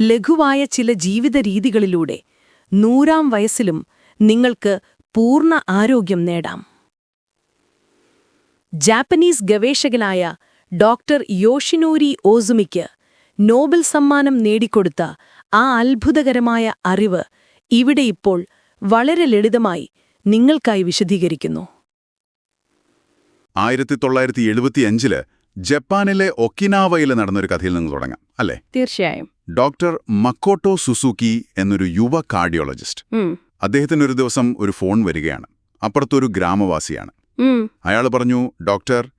ലഘുവായ ചില ജീവിത രീതികളിലൂടെ നൂറാം വയസ്സിലും നിങ്ങൾക്ക് പൂർണ ആരോഗ്യം നേടാം. ജാപ്പനീസ് ഗവേഷകനായ ഡോക്ടർ യോഷിനോരി ഓസുമിക്ക് നോബൽ സമ്മാനം നേടിക്കൊടുത്ത ആ അത്ഭുതകരമായ അറിവ് ഇവിടെ ഇപ്പോൾ വളരെ ലളിതമായി നിങ്ങൾക്കായി വിശദീകരിക്കുന്നു. ആയിരത്തി തൊള്ളായിരത്തി എഴുപത്തിയഞ്ചിൽ ജപ്പാനിലെ ഒക്കിനാവയിൽ നടന്നൊരു കഥയിൽ നിന്ന് തുടങ്ങാം അല്ലേ? തീർച്ചയായും. ഡോക്ടർ മക്കോട്ടോ സുസുക്കി എന്നൊരു യുവ കാർഡിയോളജിസ്റ്റ്. അദ്ദേഹത്തിന് ഒരു ദിവസം ഒരു ഫോൺ വരികയാണ്. അപ്പുറത്തൊരു ഗ്രാമവാസിയാണ്. അയാൾ പറഞ്ഞു ഡോക്ടർ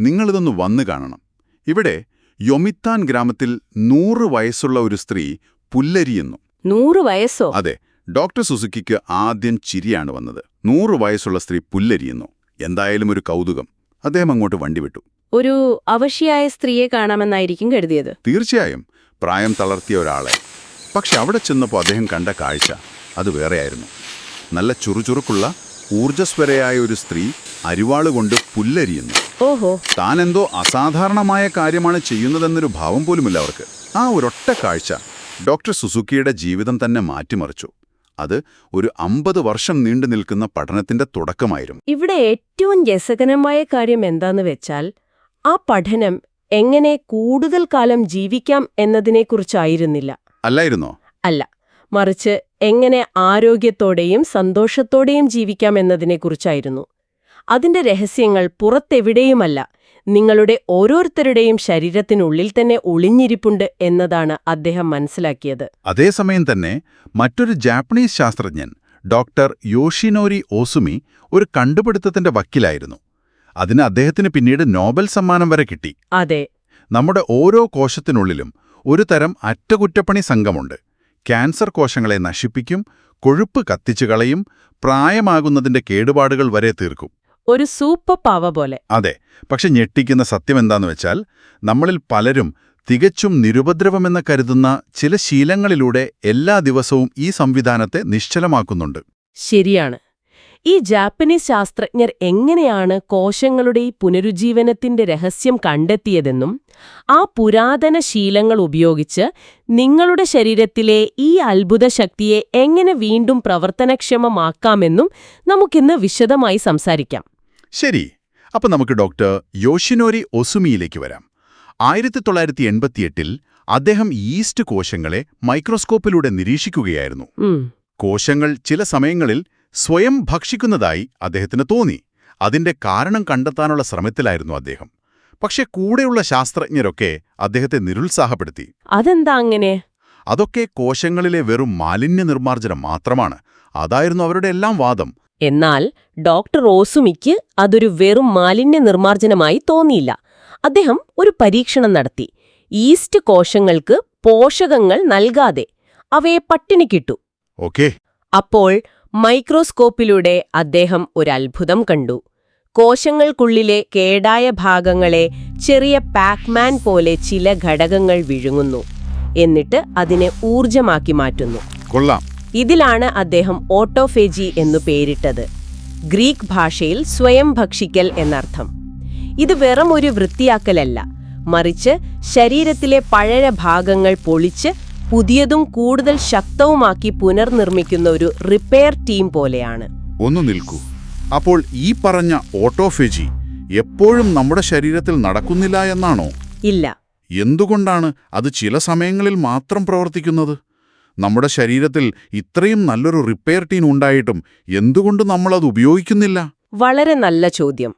നിങ്ങളിതൊന്ന് വന്നു കാണണം. ഇവിടെ യൊമിത്താൻ ഗ്രാമത്തിൽ നൂറ് വയസ്സുള്ള ഒരു സ്ത്രീ പുല്ലരിയുന്നു. നൂറ് വയസ്സോ? അതെ ഡോക്ടർ സുസുക്കിക്ക് ആദ്യം ചിരിയാണ് വന്നത്. നൂറ് വയസ്സുള്ള സ്ത്രീ പുല്ലരിയുന്നു. എന്തായാലും ഒരു കൗതുകം. അദ്ദേഹം അങ്ങോട്ട് വണ്ടി വിട്ടു. ഒരു അവശിയായ സ്ത്രീയെ കാണാമെന്നായിരിക്കും കരുതിയത്. തീർച്ചയായും. പ്രായം തളർത്തിയ ഒരാളെ. പക്ഷെ അവിടെ ചെന്നപ്പോൾ അദ്ദേഹം കണ്ട കാഴ്ച അത് വേറെയായിരുന്നു. നല്ല ചുറുചുറുക്കുള്ള ഊർജസ്വരയായ ഒരു സ്ത്രീ അരിവാളുകൊണ്ട് പുല്ലരിയുന്നു. ഓഹോ. താൻ എന്തോ അസാധാരണമായ കാര്യമാണ് ചെയ്യുന്നതെന്നൊരു ഭാവം പോലുമില്ല അവർക്ക്. ആ ഒരൊറ്റ കാഴ്ച ഡോക്ടർ സുസുക്കിയുടെ ജീവിതം തന്നെ മാറ്റിമറിച്ചു. അത് ഒരു അമ്പത് വർഷം നീണ്ടു നിൽക്കുന്ന പഠനത്തിന്റെ തുടക്കമായിരുന്നു. ഇവിടെ ഏറ്റവും രസകരമായ കാര്യം എന്താന്ന് വെച്ചാൽ ആ പഠനം എങ്ങനെ കൂടുതൽ കാലം ജീവിക്കാം എന്നതിനെക്കുറിച്ചായിരുന്നില്ല. അല്ലായിരുന്നോ? അല്ല. മറിച്ച് എങ്ങനെ ആരോഗ്യത്തോടെയും സന്തോഷത്തോടെയും ജീവിക്കാം എന്നതിനെക്കുറിച്ചായിരുന്നു. അതിന്റെ രഹസ്യങ്ങൾ പുറത്തെവിടെയുമല്ല. നിങ്ങളുടെ ഓരോരുത്തരുടെയും ശരീരത്തിനുള്ളിൽ തന്നെ ഒളിഞ്ഞിരിപ്പുണ്ട് എന്നതാണ് അദ്ദേഹം മനസ്സിലാക്കിയത്. അതേസമയം തന്നെ മറ്റൊരു ജാപ്പനീസ് ശാസ്ത്രജ്ഞൻ ഡോക്ടർ യോഷിനോരി ഓസുമി ഒരു കണ്ടുപിടുത്തത്തിന്റെ വക്കിലായിരുന്നു. അതിന് അദ്ദേഹത്തിന് പിന്നീട് നോബൽ സമ്മാനം വരെ കിട്ടി. അതെ. നമ്മുടെ ഓരോ കോശത്തിനുള്ളിലും ഒരു തരം അറ്റകുറ്റപ്പണി സംഘമുണ്ട്. ക്യാൻസർ കോശങ്ങളെ നശിപ്പിക്കും കൊഴുപ്പ് കത്തിച്ചു കളയും പ്രായമാകുന്നതിന്റെ കേടുപാടുകൾ വരെ തീർക്കും. ഒരു സൂപ്പർ പവ പോലെ. അതെ. പക്ഷെ ഞെട്ടിക്കുന്ന സത്യം എന്താന്ന് വെച്ചാൽ നമ്മളിൽ പലരും തികച്ചും നിരുപദ്രവമെന്ന് കരുതുന്ന ചില ശീലങ്ങളിലൂടെ എല്ലാ ദിവസവും ഈ സംവിധാനത്തെ നിശ്ചലമാക്കുന്നുണ്ട്. ശരിയാണ്. ഈ ജാപ്പനീസ് ശാസ്ത്രജ്ഞർ എങ്ങനെയാണ് കോശങ്ങളുടെ ഈ പുനരുജ്ജീവനത്തിന്റെ രഹസ്യം കണ്ടെത്തിയതെന്നും ആ പുരാതന ശീലങ്ങൾ ഉപയോഗിച്ച് നിങ്ങളുടെ ശരീരത്തിലെ ഈ അത്ഭുത ശക്തിയെ എങ്ങനെ വീണ്ടും പ്രവർത്തനക്ഷമമാക്കാമെന്നും നമുക്കിന്ന് വിശദമായി സംസാരിക്കാം. ശരി. അപ്പൊ നമുക്ക് ഡോക്ടർ യോഷിനോരി ഒസുമിയിലേക്ക് വരാം. ആയിരത്തി തൊള്ളായിരത്തി എൺപത്തിയെട്ടിൽ അദ്ദേഹം ഈസ്റ്റ് കോശങ്ങളെ മൈക്രോസ്കോപ്പിലൂടെ നിരീക്ഷിക്കുകയായിരുന്നു. കോശങ്ങൾ ചില സമയങ്ങളിൽ സ്വയം ഭക്ഷിക്കുന്നതായി അദ്ദേഹത്തിന് തോന്നി. അതിന്റെ കാരണം കണ്ടെത്താനുള്ള ശ്രമത്തിലായിരുന്നു അദ്ദേഹം. പക്ഷെ കൂടെയുള്ള ശാസ്ത്രജ്ഞരൊക്കെ അദ്ദേഹത്തെ നിരുത്സാഹപ്പെടുത്തി. അതെന്താ അങ്ങനെ? അതൊക്കെ കോശങ്ങളിലെ വെറും മാലിന്യ നിർമ്മാർജനം മാത്രമാണ്. അതായിരുന്നു അവരുടെ എല്ലാം വാദം. എന്നാൽ ഡോക്ടർ ഓസുമിക്ക് അതൊരു വെറും മാലിന്യ നിർമ്മാർജനമായി തോന്നിയില്ല. അദ്ദേഹം ഒരു പരീക്ഷണം നടത്തി. ഈസ്റ്റ് കോശങ്ങൾക്ക് പോഷകങ്ങൾ നൽകാതെ അവയെ പട്ടിണിക്കിട്ടു. ഓക്കേ. അപ്പോൾ മൈക്രോസ്കോപ്പിലൂടെ അദ്ദേഹം ഒരത്ഭുതം അത്ഭുതം കണ്ടു. കോശങ്ങൾക്കുള്ളിലെ കേടായ ഭാഗങ്ങളെ ചെറിയ പാക്മാൻ പോലെ ചില ഘടകങ്ങൾ വിഴുങ്ങുന്നു. എന്നിട്ട് അതിനെ ഊർജമാക്കി മാറ്റുന്നു. കൊള്ളാം. ഇതിലാണ് അദ്ദേഹം ഓട്ടോഫേജി എന്നു പേരിട്ടത്. ഗ്രീക്ക് ഭാഷയിൽ സ്വയം ഭക്ഷിക്കൽ എന്നർത്ഥം. ഇത് വെറും ഒരു വൃത്തിയാക്കലല്ല. മറിച്ച് ശരീരത്തിലെ പഴയ ഭാഗങ്ങൾ പൊളിച്ച് പുതിയതും കൂടുതൽ ശക്തവുമാക്കി പുനർനിർമ്മിക്കുന്ന ഒരു റിപ്പയർ ടീം പോലെയാണ്. ഒന്ന് നിൽക്കൂ. അപ്പോൾ ഈ പറഞ്ഞ ഓട്ടോഫെജി എപ്പോഴും നമ്മുടെ ശരീരത്തിൽ നടക്കുന്നില്ല എന്നാണോ? ഇല്ല. എന്തുകൊണ്ടാണ് അത് ചില സമയങ്ങളിൽ മാത്രം പ്രവർത്തിക്കുന്നത്? നമ്മുടെ ശരീരത്തിൽ ഇത്രയും നല്ലൊരു റിപ്പയർ ടീം ഉണ്ടായിട്ടും എന്തുകൊണ്ട് നമ്മളത് ഉപയോഗിക്കുന്നില്ല? വളരെ നല്ല ചോദ്യം.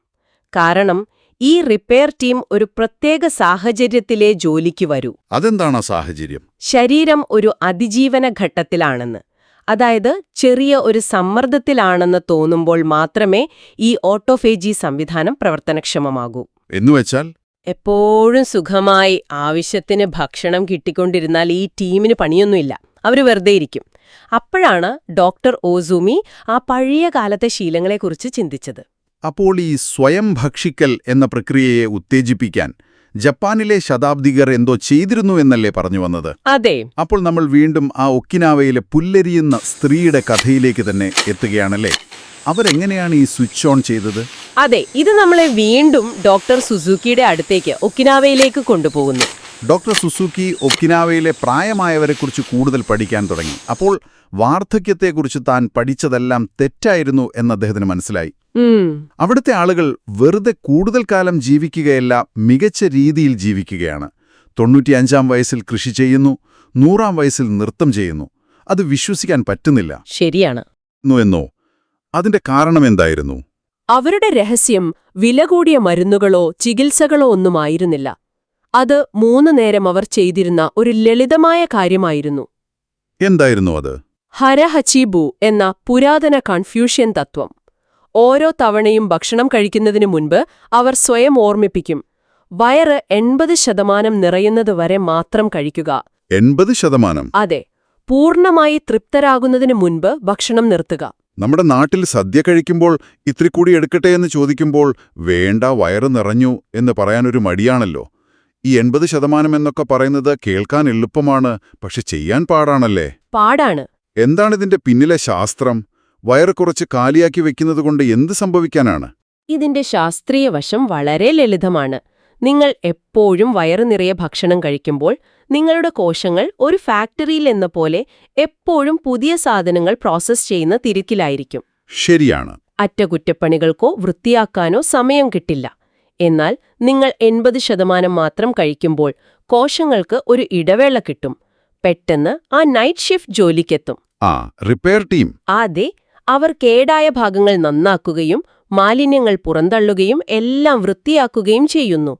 കാരണം ഈ റിപ്പയർ ടീം ഒരു പ്രത്യേക സാഹചര്യത്തിലെ ജോലിക്ക് വരൂ. അതെന്താണ് ആ സാഹചര്യം? ശരീരം ഒരു അതിജീവന ഘട്ടത്തിലാണെന്ന്. അതായത് ചെറിയ ഒരു സമ്മർദ്ദത്തിലാണെന്ന് തോന്നുമ്പോൾ മാത്രമേ ഈ ഓട്ടോഫേജി സംവിധാനം പ്രവർത്തനക്ഷമമാകൂ. എന്നുവെച്ചാൽ എപ്പോഴും സുഖമായി ആവശ്യത്തിന് ഭക്ഷണം കിട്ടിക്കൊണ്ടിരുന്നാൽ ഈ ടീമിന് പണിയൊന്നുമില്ല. അവർ വെറുതെ ഇരിക്കും. അപ്പോഴാണ് ഡോക്ടർ ഓസൂമി ആ പഴയ കാലത്തെ ശീലങ്ങളെക്കുറിച്ച് ചിന്തിച്ചത്. അപ്പോൾ ഈ സ്വയം ഭക്ഷിക്കൽ എന്ന പ്രക്രിയയെ ഉത്തേജിപ്പിക്കാൻ ജപ്പാനിലെ ശതാബ്ദികർ എന്തോ ചെയ്തിരുന്നു എന്നല്ലേ പറഞ്ഞു വന്നത്? അതെ. അപ്പോൾ നമ്മൾ വീണ്ടും ആ ഒക്കിനാവയിലെ പുല്ലരിയുന്ന സ്ത്രീയുടെ കഥയിലേക്ക് തന്നെ എത്തുകയാണല്ലേ? അവരെങ്ങനെയാണ് ഈ സ്വിച്ച് ഓൺ ചെയ്തത്? അതെ ഇത് നമ്മളെ വീണ്ടും ഡോക്ടർ സുസുക്കിയുടെ അടുത്തേക്ക് ഒക്കിനാവയിലേക്ക് കൊണ്ടുപോകുന്നു. ഡോക്ടർ സുസുക്കി ഒക്കിനാവയിലെ പ്രായമായവരെക്കുറിച്ച് കൂടുതൽ പഠിക്കാൻ തുടങ്ങി. അപ്പോൾ വാർദ്ധക്യത്തെക്കുറിച്ച് താൻ പഠിച്ചതെല്ലാം തെറ്റായിരുന്നു എന്ന് അദ്ദേഹത്തിന് മനസ്സിലായി. അവിടുത്തെ ആളുകൾ വെറുതെ കൂടുതൽ കാലം ജീവിക്കുകയല്ല മികച്ച രീതിയിൽ ജീവിക്കുകയാണ്. തൊണ്ണൂറ്റിയഞ്ചാം വയസ്സിൽ കൃഷി ചെയ്യുന്നു നൂറാം വയസ്സിൽ നൃത്തം ചെയ്യുന്നു. അത് വിശ്വസിക്കാൻ പറ്റുന്നില്ല. ശരിയാണ്. ന്നു എന്നോ? അതിന്റെ കാരണം എന്തായിരുന്നു? അവരുടെ രഹസ്യം വില കൂടിയ മരുന്നുകളോ ചികിത്സകളോ ഒന്നുമായിരുന്നില്ല. അത് മൂന്നു നേരം അവർ ചെയ്തിരുന്ന ഒരു ലളിതമായ കാര്യമായിരുന്നു. എന്തായിരുന്നു അത്? ഹരഹച്ചീബു എന്ന പുരാതന കൺഫ്യൂഷ്യൻ തത്വം. ഓരോ തവണയും ഭക്ഷണം കഴിക്കുന്നതിനു മുൻപ് അവർ സ്വയം ഓർമ്മിപ്പിക്കും. വയറ് എൺപത് ശതമാനം നിറയുന്നതുവരെ മാത്രം കഴിക്കുക. എൺപത് ശതമാനം? അതെ. പൂർണമായി തൃപ്തരാകുന്നതിനു മുൻപ് ഭക്ഷണം നിർത്തുക. നമ്മുടെ നാട്ടിൽ സദ്യ കഴിക്കുമ്പോൾ ഇത്തിരി കൂടി എടുക്കട്ടെ എന്ന് ചോദിക്കുമ്പോൾ വേണ്ട വയറ് നിറഞ്ഞു എന്ന് പറയാനൊരു മടിയാണല്ലോ. ഈ എൺപത് ശതമാനം എന്നൊക്കെ പറയുന്നത് കേൾക്കാൻ എളുപ്പമാണ് പക്ഷെ ചെയ്യാൻ പാടാണല്ലേ? പാടാണ്. എന്താണിതിന്റെ പിന്നിലെ ശാസ്ത്രം? വയറ് കുറച്ച് കാലിയാക്കി വെക്കുന്നതുകൊണ്ട് എന്ത് സംഭവിക്കാനാണ്? ഇതിന്റെ ശാസ്ത്രീയ വശം വളരെ ലളിതമാണ്. നിങ്ങൾ എപ്പോഴും വയറ് നിറയെ ഭക്ഷണം കഴിക്കുമ്പോൾ നിങ്ങളുടെ കോശങ്ങൾ ഒരു ഫാക്ടറിയിൽ എന്ന പോലെ എപ്പോഴും പുതിയ സാധനങ്ങൾ പ്രോസസ് ചെയ്യുന്ന തിരക്കിലായിരിക്കും. ശരിയാണ്. അറ്റകുറ്റപ്പണികൾക്കോ വൃത്തിയാക്കാനോ സമയം കിട്ടില്ല. എന്നാൽ നിങ്ങൾ എൺപത് ശതമാനം മാത്രം കഴിക്കുമ്പോൾ കോശങ്ങൾക്ക് ഒരു ഇടവേള കിട്ടും. പെട്ടെന്ന് ആ നൈറ്റ് ഷിഫ്റ്റ് ജോലിക്കെത്തും. ആ റിപ്പയർ ടീം അതെ അവർ കേടായ ഭാഗങ്ങൾ നന്നാക്കുകയും മാലിന്യങ്ങൾ പുറന്തള്ളുകയും എല്ലാം വൃത്തിയാക്കുകയും ചെയ്യുന്നു.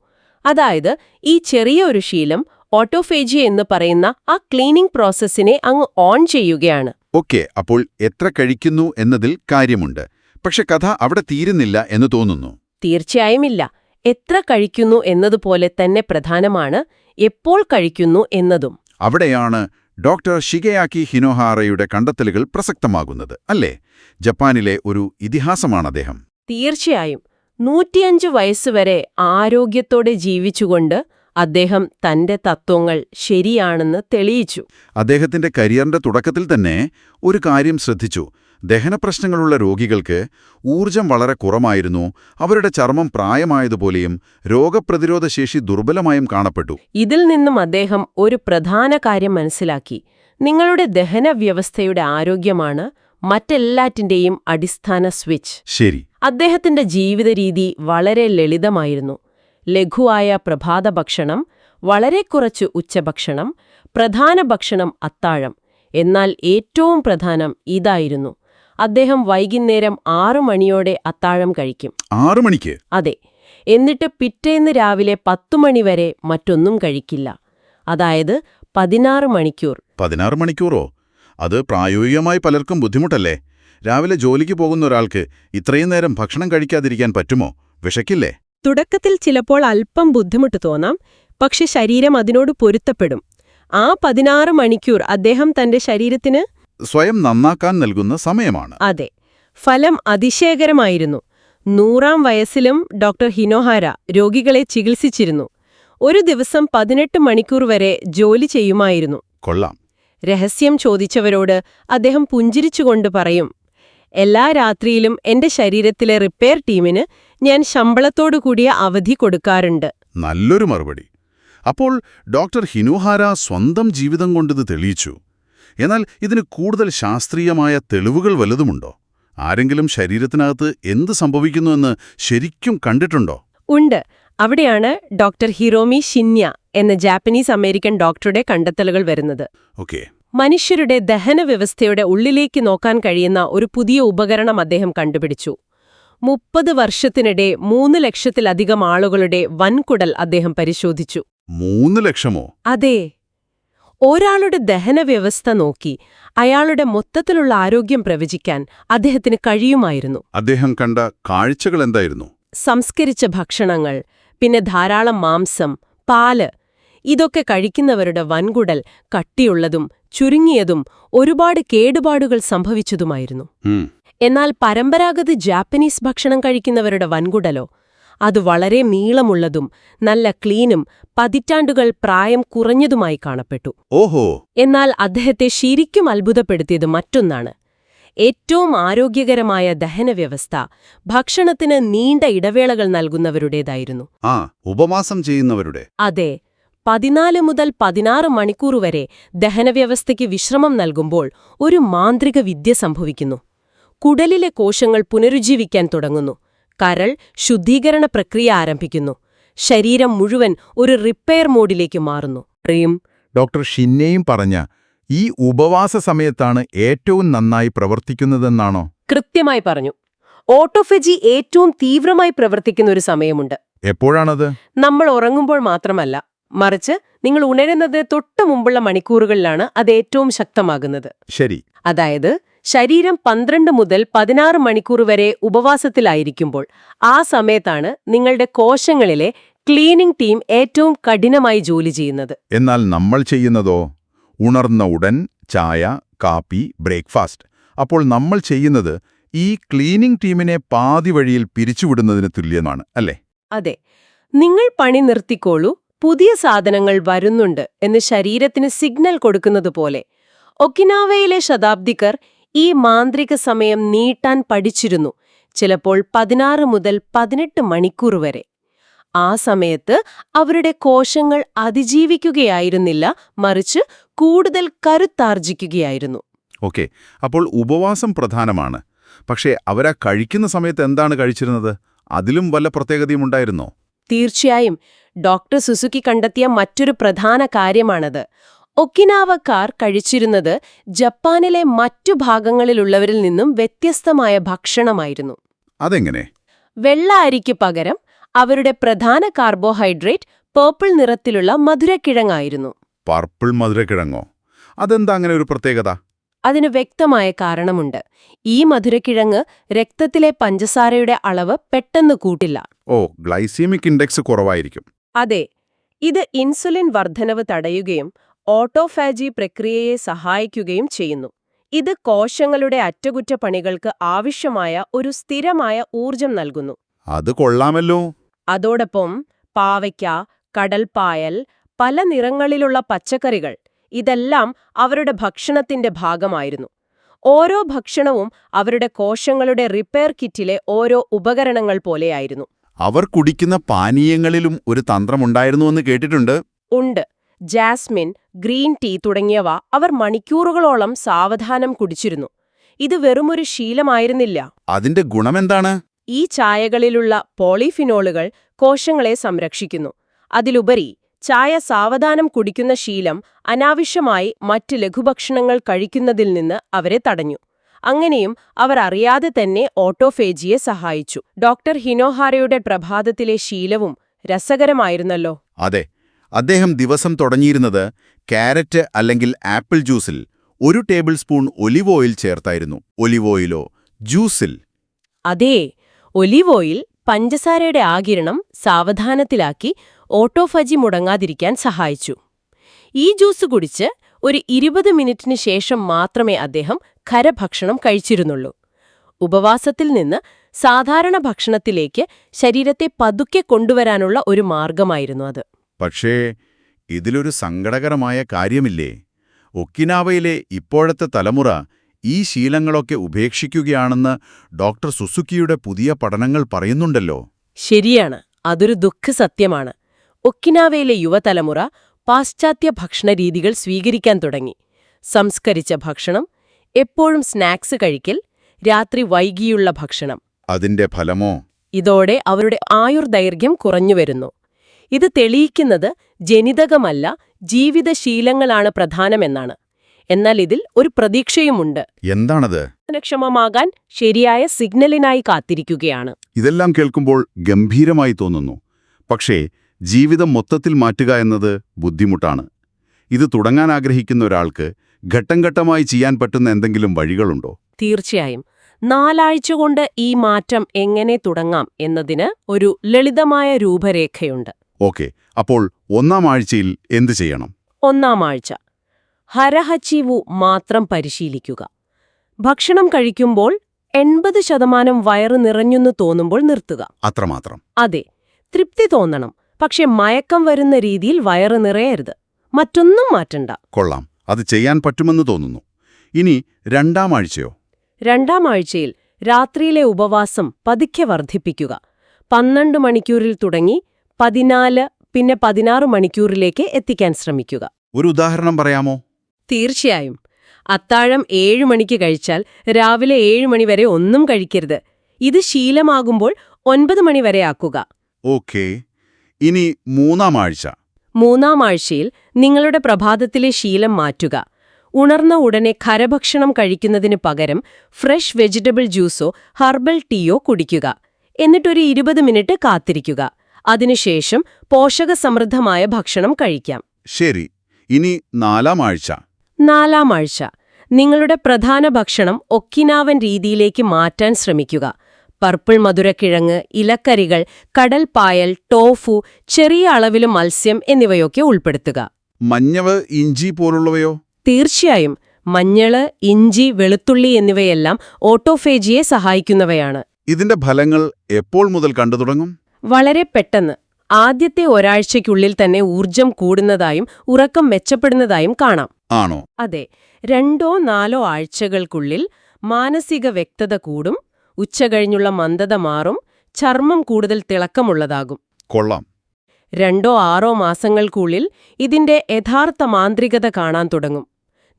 അതായത് ഈ ചെറിയ ഒരു ശീലം ഓട്ടോഫേജി എന്ന് പറയുന്ന ആ ക്ലീനിംഗ് പ്രോസസ്സിനെ അങ്ങ് ഓൺ ചെയ്യുകയാണ്. ഓക്കെ അപ്പോൾ എത്ര കഴിക്കുന്നു എന്നതിൽ കാര്യമുണ്ട്. പക്ഷെ കഥ അവിടെ തീരുന്നില്ല എന്ന് തോന്നുന്നു. തീർച്ചയായും ഇല്ല എത്ര കഴിക്കുന്നു എന്നതുപോലെ തന്നെ പ്രധാനമാണ് എപ്പോൾ കഴിക്കുന്നു എന്നതും. അവിടെയാണ് ഡോക്ടർ ഷിഗയാക്കി ഹിനോഹാറയുടെ കണ്ടെത്തലുകൾ പ്രസക്തമാകുന്നത് അല്ലേ? ജപ്പാനിലെ ഒരു ഇതിഹാസമാണ് അദ്ദേഹം. തീർച്ചയായും. നൂറ്റിയഞ്ച് വയസ്സുവരെ ആരോഗ്യത്തോടെ ജീവിച്ചുകൊണ്ട് അദ്ദേഹം തന്റെ തത്വങ്ങൾ ശരിയാണെന്ന് തെളിയിച്ചു. അദ്ദേഹത്തിന്റെ കരിയറിന്റെ തുടക്കത്തിൽ തന്നെ ഒരു കാര്യം ശ്രദ്ധിച്ചു. ദഹനപ്രശ്നങ്ങളുള്ള രോഗികൾക്ക് ഊർജം വളരെ കുറമായിരുന്നു. അവരുടെ ചർമ്മം പ്രായമായതുപോലെയും രോഗപ്രതിരോധ ശേഷി ദുർബലമായും കാണപ്പെട്ടു. ഇതിൽ നിന്നും അദ്ദേഹം ഒരു പ്രധാന കാര്യം മനസ്സിലാക്കി. നിങ്ങളുടെ ദഹന വ്യവസ്ഥയുടെ ആരോഗ്യമാണ് മറ്റെല്ലാറ്റിന്റെയും അടിസ്ഥാന സ്വിച്ച്. ശരി. അദ്ദേഹത്തിന്റെ ജീവിതരീതി വളരെ ലളിതമായിരുന്നു. ലഘുവായ പ്രഭാത ഭക്ഷണം വളരെ കുറച്ച് ഉച്ചഭക്ഷണം പ്രധാന ഭക്ഷണം അത്താഴം എന്നാൽ ഏറ്റവും പ്രധാനം ഇതായിരുന്നു. അദ്ദേഹം വൈകുന്നേരം ആറു മണിയോടെ അത്താഴം കഴിക്കും. ആറു മണിക്ക്? അതെ. എന്നിട്ട് പിറ്റേന്ന് രാവിലെ പത്തു മണിവരെ മറ്റൊന്നും കഴിക്കില്ല. അതായത് പതിനാറ് മണിക്കൂർ. പതിനാറ് മണിക്കൂറോ? അത് പ്രായോഗികമായി പലർക്കും ബുദ്ധിമുട്ടല്ലേ? രാവിലെ ജോലിക്ക് പോകുന്ന ഒരാൾക്ക് ഇത്രയും നേരം ഭക്ഷണം കഴിക്കാതിരിക്കാൻ പറ്റുമോ? വിശക്കില്ലേ? തുടക്കത്തിൽ ചിലപ്പോൾ അല്പം ബുദ്ധിമുട്ട് തോന്നാം. പക്ഷെ ശരീരം അതിനോട് പൊരുത്തപ്പെടും. ആ പതിനാറ് മണിക്കൂർ അദ്ദേഹം തന്റെ ശരീരത്തിന് സ്വയം നന്നാക്കാൻ നൽകുന്ന സമയമാണ്. അതെ. ഫലം അതിശയകരമായിരുന്നു. നൂറാം വയസ്സിലും ഡോക്ടർ ഹിനോഹാര രോഗികളെ ചികിത്സിച്ചിരുന്നു. ഒരു ദിവസം പതിനെട്ട് മണിക്കൂർ വരെ ജോലി ചെയ്യുമായിരുന്നു. കൊള്ളാം. രഹസ്യം ചോദിച്ചവരോട് അദ്ദേഹം പുഞ്ചിരിച്ചുകൊണ്ട് പറയും എല്ലാ രാത്രിയിലും എന്റെ ശരീരത്തിലെ റിപ്പയർ ടീമിന് ഞാൻ ശമ്പളത്തോടു കൂടിയ അവധി കൊടുക്കാറുണ്ട്. നല്ലൊരു മറുപടി. അപ്പോൾ ഡോക്ടർ ഹിനുഹാര സ്വന്തം ജീവിതം കൊണ്ടിത് തെളിയിച്ചു. എന്നാൽ ഇതിന് കൂടുതൽ ശാസ്ത്രീയമായ തെളിവുകൾ വലുതുമുണ്ടോ? ആരെങ്കിലും ശരീരത്തിനകത്ത് എന്ത് സംഭവിക്കുന്നുവെന്ന് ശരിക്കും കണ്ടിട്ടുണ്ടോ? ഉണ്ട്. അവിടെയാണ് ഡോക്ടർ ഹിറോമി ഷിന്യ എന്ന ജാപ്പനീസ് അമേരിക്കൻ ഡോക്ടറുടെ കണ്ടെത്തലുകൾ വരുന്നത്. ഓക്കെ. മനുഷ്യരുടെ ദഹന വ്യവസ്ഥയുടെ ഉള്ളിലേക്ക് നോക്കാൻ കഴിയുന്ന ഒരു പുതിയ ഉപകരണം അദ്ദേഹം കണ്ടുപിടിച്ചു. മുപ്പത് വർഷത്തിനിടെ മൂന്ന് ലക്ഷത്തിലധികം ആളുകളുടെ വൻകുടൽ അദ്ദേഹം പരിശോധിച്ചു. മൂന്ന് ലക്ഷമോ? അതെ. ഒരാളുടെ ദഹന വ്യവസ്ഥ നോക്കി അയാളുടെ മൊത്തത്തിലുള്ള ആരോഗ്യം പ്രവചിക്കാൻ അദ്ദേഹത്തിന് കഴിയുമായിരുന്നു. അദ്ദേഹം കണ്ട കാഴ്ചകൾ എന്തായിരുന്നു? സംസ്കരിച്ച ഭക്ഷണങ്ങൾ പിന്നെ ധാരാളം മാംസം പാൽ ഇതൊക്കെ കഴിക്കുന്നവരുടെ വൻകുടൽ കട്ടിയുള്ളതും ചുരുങ്ങിയതും ഒരുപാട് കേടുപാടുകൾ സംഭവിച്ചതുമായിരുന്നു. എന്നാൽ പരമ്പരാഗത ജാപ്പനീസ് ഭക്ഷണം കഴിക്കുന്നവരുടെ വൻകുടലോ അത് വളരെ നീളമുള്ളതും നല്ല ക്ലീനും പതിറ്റാണ്ടുകൾ പ്രായം കുറഞ്ഞതുമായി കാണപ്പെട്ടു. ഓഹോ. എന്നാൽ അദ്ദേഹത്തെ ശരിക്കും അത്ഭുതപ്പെടുത്തിയത് മറ്റൊന്നാണ്. ഏറ്റവും ആരോഗ്യകരമായ ദഹനവ്യവസ്ഥ ഭക്ഷണത്തിന് നീണ്ട ഇടവേളകൾ നൽകുന്നവരുടേതായിരുന്നു. ആ ഉപവാസം ചെയ്യുന്നവരുടെ. അതെ പതിനാല് മുതൽ പതിനാറ് മണിക്കൂർ വരെ ദഹനവ്യവസ്ഥയ്ക്ക് വിശ്രമം നൽകുമ്പോൾ ഒരു മാന്ത്രിക വിദ്യ സംഭവിക്കുന്നു. കുടലിലെ കോശങ്ങൾ പുനരുജ്ജീവിക്കാൻ തുടങ്ങുന്നു. കരൾ ശുദ്ധീകരണ പ്രക്രിയ ആരംഭിക്കുന്നു. ശരീരം മുഴുവൻ ഒരു റിപ്പയർ മോഡിലേക്ക് മാറുന്നു. യും ഡോക്ടർ ഷിന്നെയും പറഞ്ഞ ഈ ഉപവാസ സമയത്താണ് ഏറ്റവും നന്നായി പ്രവർത്തിക്കുന്നതെന്നാണോ? കൃത്യമായി പറഞ്ഞു. ഓട്ടോഫെജി ഏറ്റവും തീവ്രമായി പ്രവർത്തിക്കുന്ന ഒരു സമയമുണ്ട്. എപ്പോഴാണത്? നമ്മൾ ഉറങ്ങുമ്പോൾ മാത്രമല്ല. മറിച്ച് നിങ്ങൾ ഉണരുന്നത് തൊട്ടു മുമ്പുള്ള മണിക്കൂറുകളിലാണ് അത് ഏറ്റവും ശക്തമാകുന്നത്. ശരി. അതായത് ശരീരം പന്ത്രണ്ട് മുതൽ പതിനാറ് മണിക്കൂർ വരെ ഉപവാസത്തിലായിരിക്കുമ്പോൾ ആ സമയത്താണ് നിങ്ങളുടെ കോശങ്ങളിലെ ക്ലീനിംഗ് ടീം ഏറ്റവും കഠിനമായി ജോലി ചെയ്യുന്നത്. എന്നാൽ നമ്മൾ ചെയ്യുന്നതോ? ഉണർന്ന ഉടൻ ചായ കാപ്പി ബ്രേക്ക്ഫാസ്റ്റ്. അപ്പോൾ നമ്മൾ ചെയ്യുന്നത് ഈ ക്ലീനിംഗ് ടീമിനെ പാതി വഴിയിൽ പിരിച്ചുവിടുന്നതിന് തുല്യമാണ് അല്ലേ? അതെ. നിങ്ങൾ പണി നിർത്തിക്കോളൂ പുതിയ സാധനങ്ങൾ വരുന്നുണ്ട് എന്ന് ശരീരത്തിന് സിഗ്നൽ കൊടുക്കുന്നത് പോലെ ഒക്കിനാവയിലെ ശതാബ്ദിക്കർ ഈ മാന്ത്രിക സമയം നീട്ടാൻ പഠിച്ചിരുന്നു ചിലപ്പോൾ പതിനാറ് മുതൽ പതിനെട്ട് മണിക്കൂർ വരെ. ആ സമയത്ത് അവരുടെ കോശങ്ങൾ അതിജീവിക്കുകയായിരുന്നില്ല മറിച്ച് കൂടുതൽ കരുത്താർജിക്കുകയായിരുന്നു. ഓക്കെ അപ്പോൾ ഉപവാസം പ്രധാനമാണ്. പക്ഷേ അവരാ കഴിക്കുന്ന സമയത്ത് എന്താണ് കഴിച്ചിരുന്നത്? അതിലും വല്ല പ്രത്യേകതയും ഉണ്ടായിരുന്നോ? തീർച്ചയായും. ഡോക്ടർ സുസുക്കി കണ്ടെത്തിയ മറ്റൊരു പ്രധാന കാര്യമാണത്. ഒക്കിനാവക്കാർ കഴിച്ചിരുന്നത് ജപ്പാനിലെ മറ്റു ഭാഗങ്ങളിലുള്ളവരിൽ നിന്നും വ്യത്യസ്തമായ ഭക്ഷണമായിരുന്നു. അതെങ്ങനെ? വെള്ള അരിക്ക് പകരം അവരുടെ പ്രധാന കാർബോഹൈഡ്രേറ്റ് പേർപ്പിൾ നിറത്തിലുള്ള മധുരക്കിഴങ്ങായിരുന്നു. പർപ്പിൾ മധുരക്കിഴങ്ങോ? അതെന്താ അങ്ങനെ ഒരു പ്രത്യേകത? അതിന് വ്യക്തമായ കാരണമുണ്ട്. ഈ മധുരക്കിഴങ്ങ് രക്തത്തിലെ പഞ്ചസാരയുടെ അളവ് പെട്ടെന്ന് കൂട്ടില്ല. ഓ ഗ്ലൈസീമിക് ഇൻഡെക്സ് കുറവായിരിക്കും. അതെ ഇത് ഇൻസുലിൻ വർദ്ധനവ് തടയുകയും ഓട്ടോഫാജി പ്രക്രിയയെ സഹായിക്കുകയും ചെയ്യുന്നു. ഇത് കോശങ്ങളുടെ അറ്റകുറ്റപ്പണികൾക്ക് ആവശ്യമായ ഒരു സ്ഥിരമായ ഊർജം നൽകുന്നു. അത് കൊള്ളാമല്ലോ. അതോടൊപ്പം പാവയ്ക്ക കടൽപ്പായൽ പല നിറങ്ങളിലുള്ള പച്ചക്കറികൾ ഇതെല്ലാം അവരുടെ ഭക്ഷണത്തിന്റെ ഭാഗമായിരുന്നു. ഓരോ ഭക്ഷണവും അവരുടെ കോശങ്ങളുടെ റിപ്പയർ കിറ്റിലെ ഓരോ ഉപകരണങ്ങൾ പോലെയായിരുന്നു. അവർ കുടിക്കുന്ന പാനീയങ്ങളിലും ഒരു തന്ത്രമുണ്ടായിരുന്നുവെന്ന് കേട്ടിട്ടുണ്ട്. ഉണ്ട്. ജാസ്മിൻ ഗ്രീൻ ടീ തുടങ്ങിയവ അവർ മണിക്കൂറുകളോളം സാവധാനം കുടിച്ചിരുന്നു. ഇത് വെറുമൊരു ശീലമായിരുന്നില്ല. അതിന്റെ ഗുണമെന്താണ്? ഈ ചായകളിലുള്ള പോളിഫിനോളുകൾ കോശങ്ങളെ സംരക്ഷിക്കുന്നു. അതിലുപരി ചായ സാവധാനം കുടിക്കുന്ന ശീലം അനാവശ്യമായി മറ്റ് ലഘുഭക്ഷണങ്ങൾ കഴിക്കുന്നതിൽ നിന്ന് അവരെ തടഞ്ഞു. അങ്ങനെയും അവർ അറിയാതെ തന്നെ ഓട്ടോഫേജിയെ സഹായിച്ചു. ഡോക്ടർ ഹിനോഹാരയുടെ പ്രഭാതത്തിലെ ശീലവും രസകരമായിരുന്നല്ലോ. അതെ അദ്ദേഹം ദിവസം തുടങ്ങിയിരുന്നത് കാരറ്റ് അല്ലെങ്കിൽ ആപ്പിൾ ജ്യൂസിൽ ഒരു ടേബിൾ സ്പൂൺ ഒലിവ് ഓയിൽ ചേർത്തായിരുന്നു. ഒലിവ് ഓയിലോ ജ്യൂസിൽ. അതെ ഒലിവ് ഓയിൽ പഞ്ചസാരയുടെ ആകിരണം സാവധാനത്തിലാക്കി ഓട്ടോഫജി മുടങ്ങാതിരിക്കാൻ സഹായിച്ചു. ഈ ജ്യൂസ് കുടിച്ച് ഒരു ഇരുപത് മിനിറ്റിന് ശേഷം മാത്രമേ അദ്ദേഹം ഖരഭക്ഷണം കഴിച്ചിരുന്നുള്ളൂ. ഉപവാസത്തിൽ നിന്ന് സാധാരണ ഭക്ഷണത്തിലേക്ക് ശരീരത്തെ പതുക്കെ കൊണ്ടുവരാനുള്ള ഒരു മാർഗമായിരുന്നു അത്. പക്ഷേ ഇതിലൊരു സങ്കടകരമായ കാര്യമില്ലേ? ഒക്കിനാവയിലെ ഇപ്പോഴത്തെ തലമുറ ഈ ശീലങ്ങളൊക്കെ ഉപേക്ഷിക്കുകയാണെന്ന് ഡോക്ടർ സുസുക്കിയുടെ പുതിയ പഠനങ്ങൾ പറയുന്നുണ്ടല്ലോ. ശരിയാണ്. അതൊരു ദുഃഖസത്യമാണ് ഒക്കിനാവയിലെ യുവതലമുറ പാശ്ചാത്യ ഭക്ഷണരീതികൾ സ്വീകരിക്കാൻ തുടങ്ങി. സംസ്കരിച്ച ഭക്ഷണം എപ്പോഴും സ്നാക്സ് കഴിക്കൽ രാത്രി വൈകിയുള്ള ഭക്ഷണം. അതിന്റെ ഫലമോ? ഇതോടെ അവരുടെ ആയുർദൈർഘ്യം കുറഞ്ഞുവരുന്നു ഇത് തെളിയിക്കുന്നത് ജനിതകമല്ല ജീവിതശീലങ്ങളാണ് പ്രധാനമെന്നാണ്. എന്നാൽ ഇതിൽ ഒരു പ്രതീക്ഷയുമുണ്ട്. എന്താണത്? ക്ഷമമാകാൻ ശരിയായ സിഗ്നലിനായി കാത്തിരിക്കുകയാണ്. ഇതെല്ലാം കേൾക്കുമ്പോൾ ഗംഭീരമായി തോന്നുന്നു. പക്ഷേ ജീവിതം മൊത്തത്തിൽ മാറ്റുക എന്നത് ബുദ്ധിമുട്ടാണ്. ഇത് തുടങ്ങാൻ ആഗ്രഹിക്കുന്ന ഒരാൾക്ക് ഘട്ടം ഘട്ടമായി ചെയ്യാൻ പറ്റുന്ന എന്തെങ്കിലും വഴികളുണ്ടോ? തീർച്ചയായും. നാലാഴ്ച കൊണ്ട് ഈ മാറ്റം എങ്ങനെ തുടങ്ങാം എന്നതിന് ഒരു ലളിതമായ രൂപരേഖയുണ്ട്. ഓക്കെ. അപ്പോൾ ഒന്നാം ആഴ്ചയിൽ എന്ത് ചെയ്യണം? ഒന്നാം ആഴ്ച. ഹരഹച്ചീവു മാത്രം പരിശീലിക്കുക. ഭക്ഷണം കഴിക്കുമ്പോൾ എൺപത് ശതമാനം വയറ് നിറഞ്ഞെന്ന് തോന്നുമ്പോൾ നിർത്തുക. അത്രമാത്രം അതെ. തൃപ്തി തോന്നണം. പക്ഷെ മയക്കം വരുന്ന രീതിയിൽ വയറ് നിറയരുത്. മറ്റൊന്നും മാറ്റണ്ട. കൊള്ളാം. അത് ചെയ്യാൻ പറ്റുമെന്ന് തോന്നുന്നു. ഇനി രണ്ടാം ആഴ്ചയോ? രണ്ടാം ആഴ്ചയിൽ രാത്രിയിലെ ഉപവാസം പതുക്കെ വർദ്ധിപ്പിക്കുക. പന്ത്രണ്ട് മണിക്കൂറിൽ തുടങ്ങി പതിനാല് പിന്നെ പതിനാറ് മണിക്കൂറിലേക്ക് എത്തിക്കാൻ ശ്രമിക്കുക. ഒരു ഉദാഹരണം പറയാമോ? തീർച്ചയായും. അത്താഴം ഏഴു മണിക്ക് കഴിച്ചാൽ രാവിലെ ഏഴു മണി വരെ ഒന്നും കഴിക്കരുത്. ഇത് ശീലമാകുമ്പോൾ ഒൻപത് മണി വരെ ആക്കുക. ഓക്കേ. ഇനി മൂന്നാം ആഴ്ച. മൂന്നാം ആഴ്ചയിൽ നിങ്ങളുടെ പ്രഭാതത്തിലെ ശീലം മാറ്റുക. ഉണർന്ന ഉടനെ ഖരഭക്ഷണം കഴിക്കുന്നതിന് പകരം ഫ്രഷ് വെജിറ്റബിൾ ജ്യൂസോ ഹർബൽ ടീയോ കുടിക്കുക. എന്നിട്ടൊരു ഇരുപത് മിനിറ്റ് കാത്തിരിക്കുക. അതിനുശേഷം പോഷകസമൃദ്ധമായ ഭക്ഷണം കഴിക്കാം. ശരി ഇനി നാലാം ആഴ്ച. നാലാം ആഴ്ച. നിങ്ങളുടെ പ്രധാന ഭക്ഷണം ഒക്കിനാവൻ രീതിയിലേക്ക് മാറ്റാൻ ശ്രമിക്കുക. പർപ്പിൾ മധുരക്കിഴങ്ങ് ഇലക്കറികൾ കടൽ പായൽ ടോഫു ചെറിയ അളവിലും മത്സ്യം എന്നിവയൊക്കെ ഉൾപ്പെടുത്തുക. മഞ്ഞവ് ഇഞ്ചി പോലുള്ളവയോ? തീർച്ചയായും. മഞ്ഞൾ ഇഞ്ചി വെളുത്തുള്ളി എന്നിവയെല്ലാം ഓട്ടോഫേജിയെ സഹായിക്കുന്നവയാണ്. ഇതിന്റെ ഫലങ്ങൾ എപ്പോൾ മുതൽ കണ്ടു തുടങ്ങും വളരെ പെട്ടെന്ന് ആദ്യത്തെ ഒരാഴ്ചയ്ക്കുള്ളിൽ തന്നെ ഊർജം കൂടുന്നതായും ഉറക്കം മെച്ചപ്പെടുന്നതായും കാണാം. ആണോ? അതെ. രണ്ടോ നാലോ ആഴ്ചകൾക്കുള്ളിൽ മാനസിക വ്യക്തത കൂടും ഉച്ചകഴിഞ്ഞുള്ള മന്ദത മാറും ചർമ്മം കൂടുതൽ തിളക്കമുള്ളതാകും. കൊള്ളാം. രണ്ടോ ആറോ മാസങ്ങൾക്കുള്ളിൽ ഇതിന്റെ യഥാർത്ഥ മാന്ത്രികത കാണാൻ തുടങ്ങും.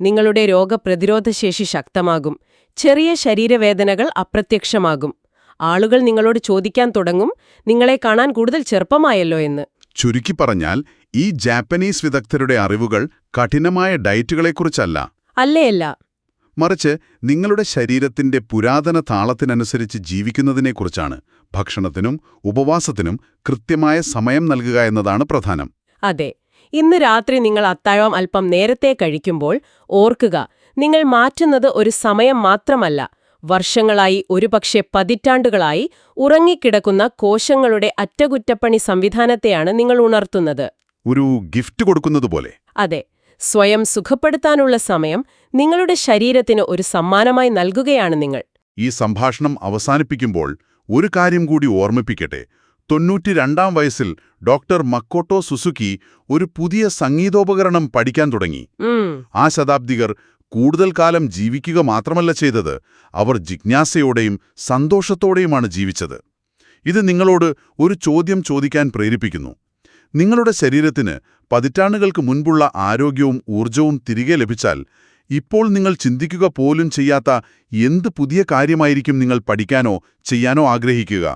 നിങ്ങളുടെ രോഗപ്രതിരോധശേഷി ശക്തമാകും. ചെറിയ ശരീരവേദനകൾ അപ്രത്യക്ഷമാകും. ആളുകൾ നിങ്ങളോട് ചോദിക്കാൻ തുടങ്ങും. നിങ്ങളെ കാണാൻ കൂടുതൽ ചെറുപ്പമായല്ലോ എന്ന്. ചുരുക്കി പറഞ്ഞാൽ ഈ ജാപ്പനീസ് വിദഗ്ധരുടെ അറിവുകൾ കഠിനമായ ഡയറ്റുകളെക്കുറിച്ചല്ല. അല്ലേയല്ല. മറിച്ച് നിങ്ങളുടെ ശരീരത്തിന്റെ പുരാതന താളത്തിനനുസരിച്ച് ജീവിക്കുന്നതിനെക്കുറിച്ചാണ്. ഭക്ഷണത്തിനും ഉപവാസത്തിനും കൃത്യമായ സമയം നൽകുക എന്നതാണ് പ്രധാനം. അതെ. ഇന്ന് രാത്രി നിങ്ങൾ അത്താഴം അല്പം നേരത്തെ കഴിക്കുമ്പോൾ ഓർക്കുക നിങ്ങൾ മാറ്റുന്നത് ഒരു സമയം മാത്രമല്ല. വർഷങ്ങളായി ഒരുപക്ഷെ പതിറ്റാണ്ടുകളായി ഉറങ്ങിക്കിടക്കുന്ന കോശങ്ങളുടെ അറ്റകുറ്റപ്പണി സംവിധാനത്തെയാണ് നിങ്ങൾ ഉണർത്തുന്നത്. ഒരു ഗിഫ്റ്റ് കൊടുക്കുന്നത് പോലെ അതെ സ്വയം സുഖപ്പെടുത്താനുള്ള സമയം നിങ്ങളുടെ ശരീരത്തിന് ഒരു സമ്മാനമായി നൽകുകയാണ് നിങ്ങൾ. ഈ സംഭാഷണം അവസാനിപ്പിക്കുമ്പോൾ ഒരു കാര്യം കൂടി ഓർമ്മിപ്പിക്കട്ടെ. തൊണ്ണൂറ്റിരണ്ടാം വയസ്സിൽ ഡോക്ടർ മക്കോട്ടോ സുസുക്കി ഒരു പുതിയ സംഗീതോപകരണം പഠിക്കാൻ തുടങ്ങി. ആ ശതാബ്ദികർ കൂടുതൽ കാലം ജീവിക്കുക മാത്രമല്ല ചെയ്തത് അവർ ജിജ്ഞാസയോടെയും സന്തോഷത്തോടെയുമാണ് ജീവിച്ചത്. ഇത് നിങ്ങളോട് ഒരു ചോദ്യം ചോദിക്കാൻ പ്രേരിപ്പിക്കുന്നു. നിങ്ങളുടെ ശരീരത്തിന് പതിറ്റാണ്ടുകൾക്ക് മുൻപുള്ള ആരോഗ്യവും ഊർജവും തിരികെ ലഭിച്ചാൽ ഇപ്പോൾ നിങ്ങൾ ചിന്തിക്കുക പോലും ചെയ്യാത്ത എന്ത് പുതിയ കാര്യമായിരിക്കും നിങ്ങൾ പഠിക്കാനോ ചെയ്യാനോ ആഗ്രഹിക്കുക.